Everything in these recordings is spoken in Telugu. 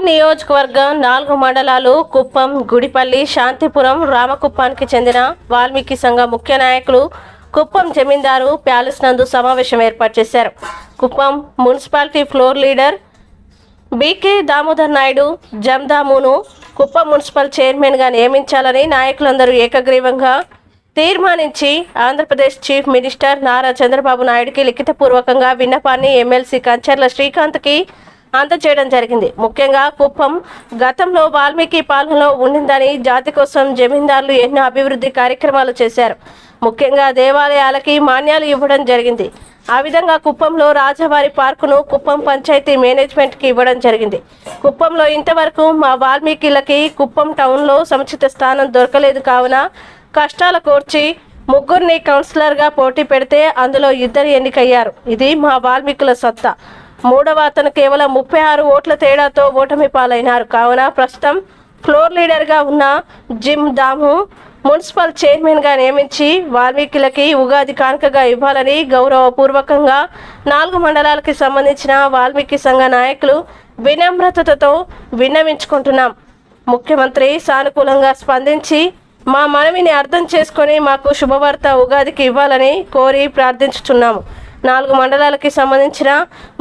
కుప్పం నియోజకవర్గం నాలుగు మండలాలు కుప్పం గుడిపల్లి శాంతిపురం రామకుప్పానికి చెందిన వాల్మీకి సంఘ ముఖ్య నాయకులు కుప్పం జమీందారు ప్యాలెస్ నందు సమావేశం ఏర్పాటు చేశారు. Kuppam municipality floor leader BK Damodar Naidu జమ్దామును Kuppam municipal చైర్మన్గా నియమించాలని నాయకులందరూ ఏకగ్రీవంగా తీర్మానించి ఆంధ్రప్రదేశ్ చీఫ్ మినిస్టర్ నారా చంద్రబాబు నాయుడుకి లిఖితపూర్వకంగా విన్నపాన్ని ఎమ్మెల్సీ కంచర్ల శ్రీకాంత్కి అందజేయడం జరిగింది. ముఖ్యంగా కుప్పం గతంలో వాల్మీకి పాలనలో ఉండిందని జాతి కోసం జమీందారులు ఎన్నో అభివృద్ధి కార్యక్రమాలు చేశారు. ముఖ్యంగా దేవాలయాలకి మాన్యాలు ఇవ్వడం జరిగింది. ఆ విధంగా కుప్పంలో రాజవారి పార్కును కుప్పం పంచాయతీ మేనేజ్మెంట్కి ఇవ్వడం జరిగింది. కుప్పంలో ఇంతవరకు మా వాల్మీకిలకి కుప్పం టౌన్లో సముచిత స్థానం దొరకలేదు కావున కష్టాలు కోర్చి ముగ్గురిని కౌన్సిలర్గా పోటీ పెడితే అందులో ఇద్దరు ఎన్నికయ్యారు. ఇది మా వాల్మీకుల సత్తా. మూడవ అతను కేవలం ముప్పై ఆరు ఓట్ల తేడాతో ఓటమి పాలైనారు. కావున ప్రస్తుతం ఫ్లోర్ లీడర్గా ఉన్న జిమ్ దాము మున్సిపల్ చైర్మన్గా నియమించి వాల్మీకులకి ఉగాది కానుకగా ఇవ్వాలని గౌరవపూర్వకంగా నాలుగు మండలాలకి సంబంధించిన వాల్మీకి సంఘ నాయకులు వినమ్రతతో విన్నవించుకుంటున్నాం. ముఖ్యమంత్రి సానుకూలంగా స్పందించి మా మనవిని అర్థం చేసుకొని మాకు శుభవార్త ఉగాదికి ఇవ్వాలని కోరి ప్రార్థించుచున్నాము. నాలుగు మండలాలకి సంబంధించిన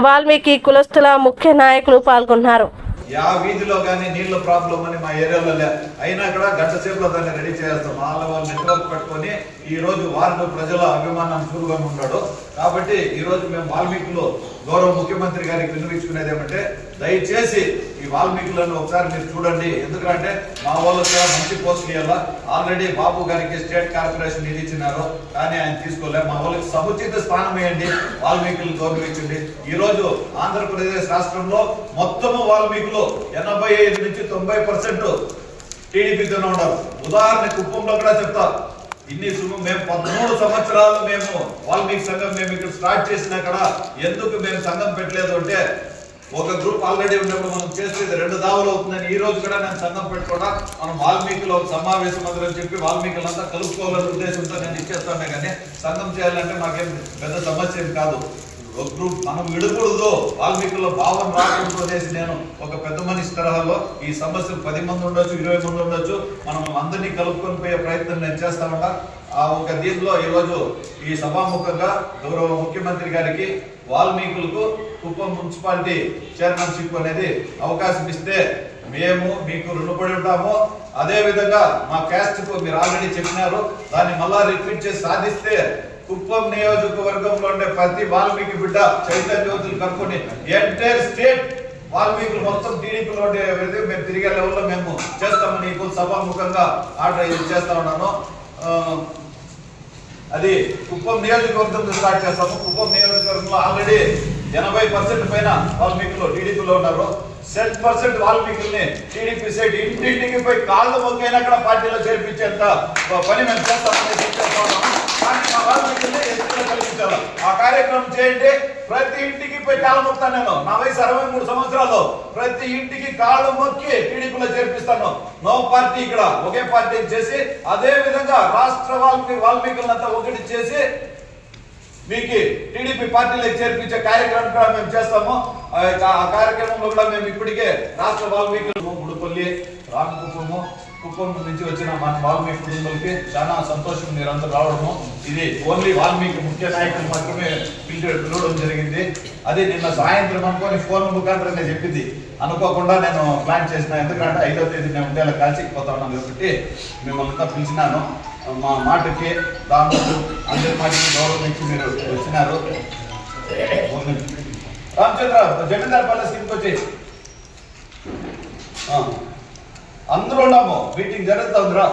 వాల్మీకి కులస్తుల ముఖ్య నాయకులు పాల్గొన్నారు. యా వీధిలో కానీ నీళ్ళ ప్రాబ్లం అని మా ఏరియాలో లే అయినా కూడా గంట సేపులో దాన్ని రెడీ చేస్తాం వాళ్ళ వాళ్ళ నెట్వర్క్ పట్టుకొని ఈ రోజు వార్డు ప్రజల అభిమానం చూరుగా ఉన్నాడు. కాబట్టి ఈ రోజు మేము వాల్మీకులు గౌరవ ముఖ్యమంత్రి గారికి వినిపించుకునేది ఏమంటే దయచేసి ఈ వాల్మీకులను ఒకసారి మీరు చూడండి. ఎందుకంటే మా వాళ్ళకి కూడా మంచి పోస్టులు ఇవ్వాలా? ఆల్రెడీ బాబు గారికి స్టేట్ కార్పొరేషన్ ఇది ఇచ్చినారు. కానీ ఆయన తీసుకోలే. మా వాళ్ళకి సముచిత స్థానం వేయండి వాల్మీకులు గౌరవించండి. ఈ రోజు ఆంధ్రప్రదేశ్ రాష్ట్రంలో మొత్తము వాల్మీకులు ఎనభై ఐదు నుంచి తొంభై పర్సెంట్ టీడీపీతోనే ఉన్నారు. ఉదాహరణ కుప్పంలో కూడా చెప్తా. ఇన్ని మేము పదమూడు సంవత్సరాలు మేము వాల్మీకి సంఘం మేము ఇక్కడ స్టార్ట్ చేసినా కూడా ఎందుకు మేము సంఘం పెట్టలేదు అంటే ఒక గ్రూప్ ఆల్రెడీ ఉన్నప్పుడు మనం చేసేది రెండు దావులు అవుతుందని ఈ రోజు కూడా నేను సంఘం పెట్టుకోవడం మనం వాల్మీకిలో ఒక సమావేశం అందరని చెప్పి వాల్మీకులంతా కలుపుకోవాలనే ఉద్దేశంతో నేను ఇచ్చేస్తాను కానీ సంఘం చేయాలంటే మాకేం పెద్ద సమస్య ఏం కాదు. ఒక మనం విడకూడదు. వాల్మీకుల భావన రాకూడదు అనేసి నేను ఒక పెద్ద మనిషి తరహాలో ఈ సమస్యలు పది మంది ఉండొచ్చు ఇరవై మంది ఉండొచ్చు. మనం అందరినీ కలుపుకొని పోయే ప్రయత్నం నేను చేస్తామంట ఆ ఒక దీంట్లో ఈరోజు ఈ సభాముఖంగా గౌరవ ముఖ్యమంత్రి గారికి వాల్మీకులకు కుప్పం మున్సిపాలిటీ చైర్మన్షిప్ అనేది అవకాశం ఇస్తే మేము మీకు రుణపడి ఉంటాము. అదేవిధంగా మా క్యాస్ట్ మీరు ఆల్రెడీ చెప్పినారు దాన్ని మళ్ళా రిపీట్ చేసి సాధిస్తే కుప్పం నియోజకవర్గంలో ఉండే ప్రతి వాల్మీకి బిడ్డ చైతన్య జ్యోతులు కనుక్కొని ఎంటైర్ స్టేట్ వాల్మీకులు మొత్తం టీడీపీలో ఉండే మేము తిరిగే లెవెల్లో మేము చేస్తామని నీకు సభాముఖంగా ఆర్డర్ ఇది చేస్తా ఉన్నాను అది కుప్పం నియోజకవర్గంతో స్టార్ట్ చేస్తాము. కుప్పం నియోజకవర్గంలో ఆల్రెడీ ఎనభై పర్సెంట్ పైన వాల్మీకులు టీడీపీలో ఉన్నారు. సెట్ పర్సెంట్ వాల్మీకుల్ని టీడీపీ సైడ్ ఇంటింటికి పోయి కాళ్ళు మొక్కైనా కూడా పార్టీలో చేర్పించేంత పని మేము చేస్తామని ఆ కార్యక్రమం చేయండి. ప్రతి ఇంటికి పోయి కాళ్ళు మొక్తాను నేను. నా వయసు అరవై మూడు సంవత్సరాలు. ప్రతి ఇంటికి కాళ్ళు మొక్కి టీడీపీలో చేర్పిస్తాను. నో పార్టీ ఇక్కడ. ఒకే పార్టీ చేసి అదే విధంగా రాష్ట్ర వాల్మీ వాల్మీకులంతా ఒకటి చేసి మీకు టీడీపీ పార్టీలకు చేర్పించే కార్యక్రమం కూడా మేము చేస్తాము. ఆ కార్యక్రమంలో కూడా మేము ఇప్పటికే రాష్ట్ర వాల్మీకులు ముడుపల్లి రామకుటుంబం కుప్పం నుంచి వచ్చిన మన వాల్మీకి కుటుంబాలకి చాలా సంతోషం మీరందరూ రావడము. ఇది ఓన్లీ వాల్మీకి ముఖ్య నాయకులు మాత్రమే పిలిచి పిలవడం జరిగింది. అది నిన్న సాయంత్రం అనుకొని ఫోన్ ముఖాంతరం నేను చెప్పింది. అనుకోకుండా నేను ప్లాన్ చేసిన ఎందుకంటే ఐదో తేదీ నేను ఉండేలా కాల్చిపోతా ఉన్నాను కాబట్టి మిమ్మల్ని అంతా పిలిచినాను. మా మాటకి దాంట్లో అందరి మాటకి గౌరవం ఇచ్చి మీరు వచ్చినారు. రామచంద్ర జమీందార్ ప్యాలెస్ కిందకి వచ్చి అందరూ ఉన్నాము. మీటింగ్ జరుగుతుంది రా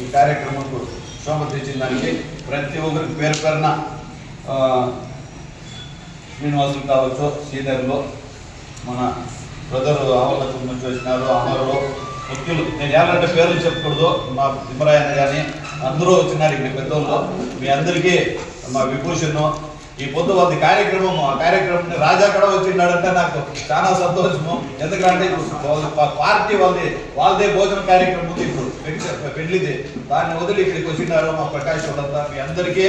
ఈ కార్యక్రమంకు శోభ తెచ్చిన దానికి ప్రతి ఒక్కరికి పేరు పేరున శ్రీనివాసులు కావచ్చు సీనియర్లు మన బ్రదర్ ఆవలకు నుంచి వచ్చినారు అమరులు ముఖ్యులు నేను ఎవరంటే పేర్లు చెప్పకూడదు. మా తిమ్మరాయన కానీ అందరూ వచ్చినారు ఇక్కడ పెద్దోళ్ళు. మీ అందరికీ మా విభూషణ్ ఈ పొద్దు వాళ్ళది కార్యక్రమం ఆ కార్యక్రమం రాజా కూడా వచ్చిన్నాడంటే నాకు. చాలా సంతోషము. ఎందుకంటే ఇప్పుడు పార్టీ వాళ్ళది వాళ్ళదే భోజన కార్యక్రమం ఉంది ఇప్పుడు. పెళ్ళిది దాన్ని వదిలి ఇక్కడికి వచ్చినారు మా ప్రకాష్ వాళ్ళంతా. మీ అందరికీ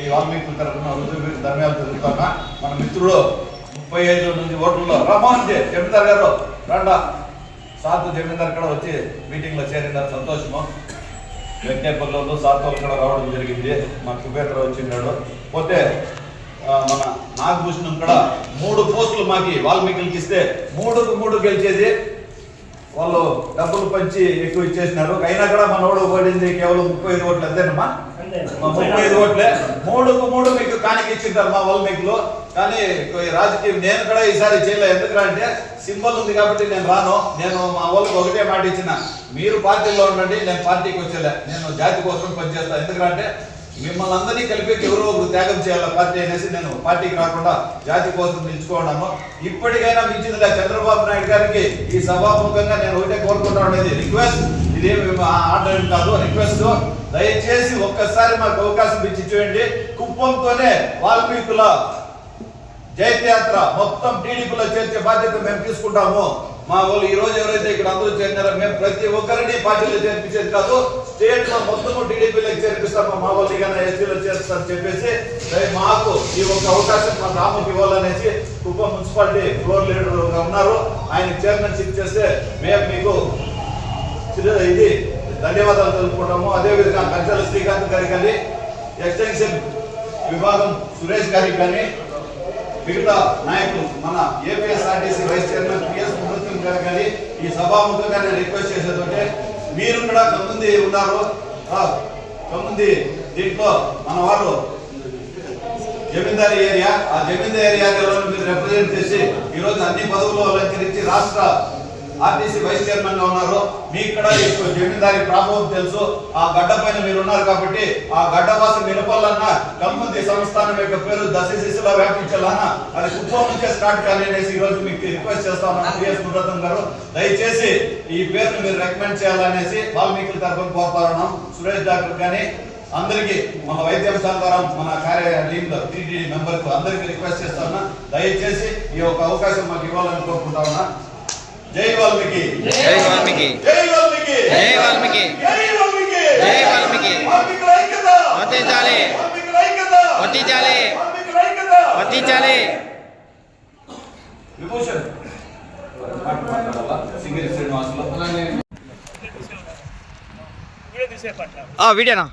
ఈ వాల్మీకుల తరఫున రుజువు ధర్మాలు మన మిత్రుడు ముప్పై ఐదు నుంచి ఓట్లలో రామోహన్ జమీందార్ గారు. రండా. సాతు జమీందార్ కూడా వచ్చి మీటింగ్లో సంతోషము. వెంకటేపల్లిలో సాతు కూడా రావడం జరిగింది. మా కుబేర్ వచ్చిన్నాడు పోతే మన నాగభూషణం కూడా మూడు పోస్టులు మాకి వాల్మీకి ఇస్తే మూడుకు మూడు గెలిచేది వాళ్ళు డబ్బులు పంచి ఎక్కువ ఇచ్చేసినారు. అయినా కూడా మన ఓడు పడింది కేవలం ముప్పై ఐదు ఓట్లు అంతేనమ్మా? ముప్పై ఐదు ఓట్లే. మూడుకు మూడు మీకు కానికి ఇచ్చింటారు మా వాల్మీకులు. కానీ రాజకీయం నేను కూడా ఈసారి చేయలే. ఎందుకంటే అంటే సింబల్ ఉంది కాబట్టి నేను రాను. నేను మా వాళ్ళకి ఒకటే మాట ఇచ్చిన. మీరు పార్టీలో ఉండండి నేను పార్టీకి వచ్చేలే. నేను జాతి కోసం పనిచేస్తాను ఎందుకంటే మిమ్మల్ని అందరినీ కలిపి ఎవరో ఒకరు త్యాగం చేయాలి? పార్టీ అనేసి నేను పార్టీకి రాకుండా జాతి కోసం నిలుచుకోవడము. ఇప్పటికైనా మించిందిగా చంద్రబాబు నాయుడు గారికి ఈ సభాముఖంగా నేను ఒకటే కోరుకుంటా ఉండేది రిక్వెస్ట్. ఇదేమి ఆర్డర్ కాదు రిక్వెస్ట్. దయచేసి ఒక్కసారి మాకు అవకాశం ఇచ్చి చూడండి. కుప్పంతోనే వాల్మీకుల జైత్యాత్ర మొత్తం టీడీపీలో చేర్చే బాధ్యత మేము తీసుకుంటాము. మా వాళ్ళు ఈ రోజు ఎవరైతే ఇక్కడ అందరూ చేరినారో మేము ప్రతి ఒక్కరిని పార్టీలో చేర్పించేది కాదు స్టేట్లో మొత్తం టీడీపీలకు చేర్పిస్తాము మా వాళ్ళు కానీ ఎస్టీలో చేరుస్తారని చెప్పేసి మాకు ఈ ఒక అవకాశం మా రాముకి ఇవ్వాలనేసి కుప్పం మున్సిపాలిటీ ఫ్లోర్ లీడర్గా ఉన్నారు. ఆయన చైర్మన్షిప్ చేస్తే మేము మీకు ఇది ధన్యవాదాలు తెలుపుకుంటాము. అదేవిధంగా కంచాల శ్రీకాంత్ గారికి కానీ ఎక్స్టెన్షన్ విభాగం సురేష్ గారికి కానీ మిగతా నాయకులు మన ఏపీఎస్ఆర్టీసీ వైస్ చైర్మన్ పిఎస్ ముహూర్తం కానీ ఈ సభాముఖంగా నేను రిక్వెస్ట్ చేసేదంటే మీరు కూడా కొంతమంది ఉన్నారు కొంతమంది దీంట్లో మన వాళ్ళు జమీందారీ ఏరియా ఆ జమీందారీ ఏరియాలో మీరు రిప్రజెంట్ చేసి ఈ రోజు అన్ని పదవులు అలంకరించి రాష్ట్ర ఆర్టీసీ వైస్ చైర్మన్గా ఉన్నారు మీకు కూడా జమీందారి జమీందారీ తెలుసు. ఆ గడ్డ పైన మీరు ఉన్నారు కాబట్టి ఆ గడ్డ గడ్డవాసి నిలపాలన్నా కమ్మంది సంస్థానం యొక్క పేరు దశ దిశలో వ్యాపించాలన్నా అది కుప్పం నుంచే స్టార్ట్ కానీ అనేసి ఈ రోజు మీకు రిక్వెస్ట్ చేస్తాను. ఉన్నాను పిఎస్ మురతం గారు దయచేసి ఈ పేరును మీరు రికమెండ్ చేయాలనేసి వాల్మీకుల తరఫున కోరుతా సురేష్ డాక్టర్ కానీ అందరికీ మన వైద్యం ద్వారా మన కార్య టీటీడీ మెంబర్కు అందరికీ రిక్వెస్ట్ చేస్తా దయచేసి ఈ యొక్క అవకాశం మాకు ఇవ్వాలని కోరుకుంటా ఉన్నా. జై వాల్మీకి జై వాల్మీకి జై వాల్మీకి జై వాల్మీకి జై వాల్మీకి జై వాల్మీకి వాల్మీకుల ఐక్యత వర్ధించాలి వాల్మీకుల ఐక్యత వర్ధించాలి వాల్మీకుల ఐక్యత వర్ధించాలి విభూషణ్ మాట మాట్లాడాలా సింగిరి శ్రీనివాసులు ఆ వీడియోనా